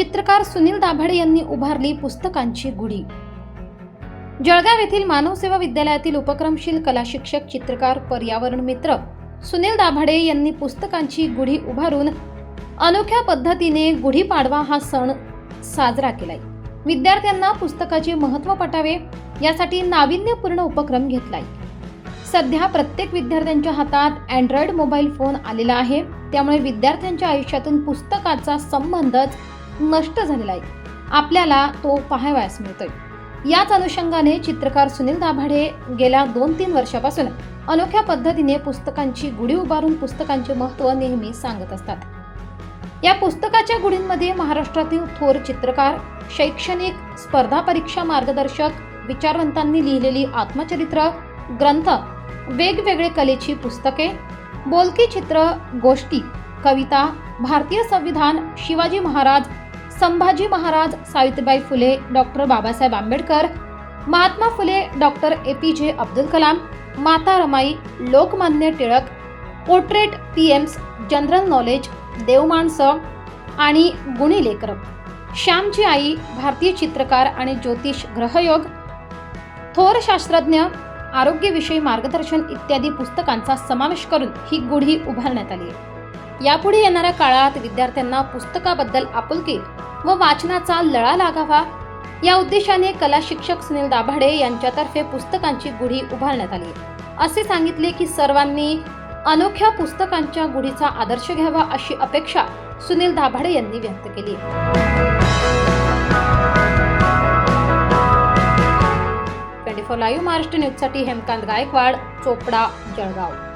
चित्रकार सुनील दाभाडे यांनी उभारली पुस्तकांची गुढी. जळगाव येथील मानव सेवा विद्यालयातील उपक्रमशील कला शिक्षक चित्रकार पर्यावरण मित्र सुनील दाभाडे यांनी पुस्तकांची गुढी उभारून अनोख्या पद्धतीने गुढीपाडवा हा सण साजरा केलाय. विद्यार्थ्यांना पुस्तकाचे महत्त्व पटावे यासाठी नाविन्यपूर्ण उपक्रम घेतलाय. सध्या प्रत्येक विद्यार्थ्यांच्या हातात अँड्रॉइड मोबाईल फोन आलेला आहे. त्यामुळे विद्यार्थ्यांच्या आयुष्यातून पुस्तकाचा संबंधच नष्ट झालेला आहे. आपल्याला तो पाहावयास मिळतोय. याच अनुषंगाने चित्रकार सुनील दाभाडे गेल्या दोन तीन वर्षापासून अनोख्या पद्धतीने पुस्तकांची गुढी उभारून पुस्तकांचे महत्त्व नेहमी सांगत असतात. या पुस्तकाच्या गुढींमध्ये महाराष्ट्रातील थोर चित्रकार शैक्षणिक स्पर्धा परीक्षा मार्गदर्शक विचारवंतांनी लिहिलेली आत्मचरित्र ग्रंथ वेगवेगळे कलेची पुस्तके बोलकी चित्र गोष्टी कविता भारतीय संविधान Shivaji Maharaj Sambhaji Maharaj Savitribai Phule doctor Babasaheb Ambedkar Mahatma Phule doctor A P J Abdul Kalam Mata Ramai Lokmanya Tilak portrait PMs general knowledge देवमाणसं आणि गुणी लेकर. श्यामची आई भारतीय चित्रकार आणि ज्योतिष ग्रहयोग थोर शास्त्रज्ञ आरोग्यविषयी मार्गदर्शन इत्यादी पुस्तकांचा समावेश करून ही गुढी उभारण्यात आली आहे. यापुढे येणाऱ्या काळात विद्यार्थ्यांना पुस्तकाबद्दल आपुलकी व वाचनाचा लळा लागावा. या उद्देशाने कला शिक्षक सुनील दाभाडे यांच्यातर्फे पुस्तकांची गुढी उभारण्यात आली. असे सांगितले की सर्वांनी अनोख्या पुस्तकांच्या गुढीचा आदर्श घ्यावा अशी अपेक्षा सुनील दाभाडे यांनी व्यक्त केली. ट्वेंटी फोर लाईव्ह महाराष्ट्र न्यूजसाठी हेमकांत गायकवाड चोपडा जळगाव.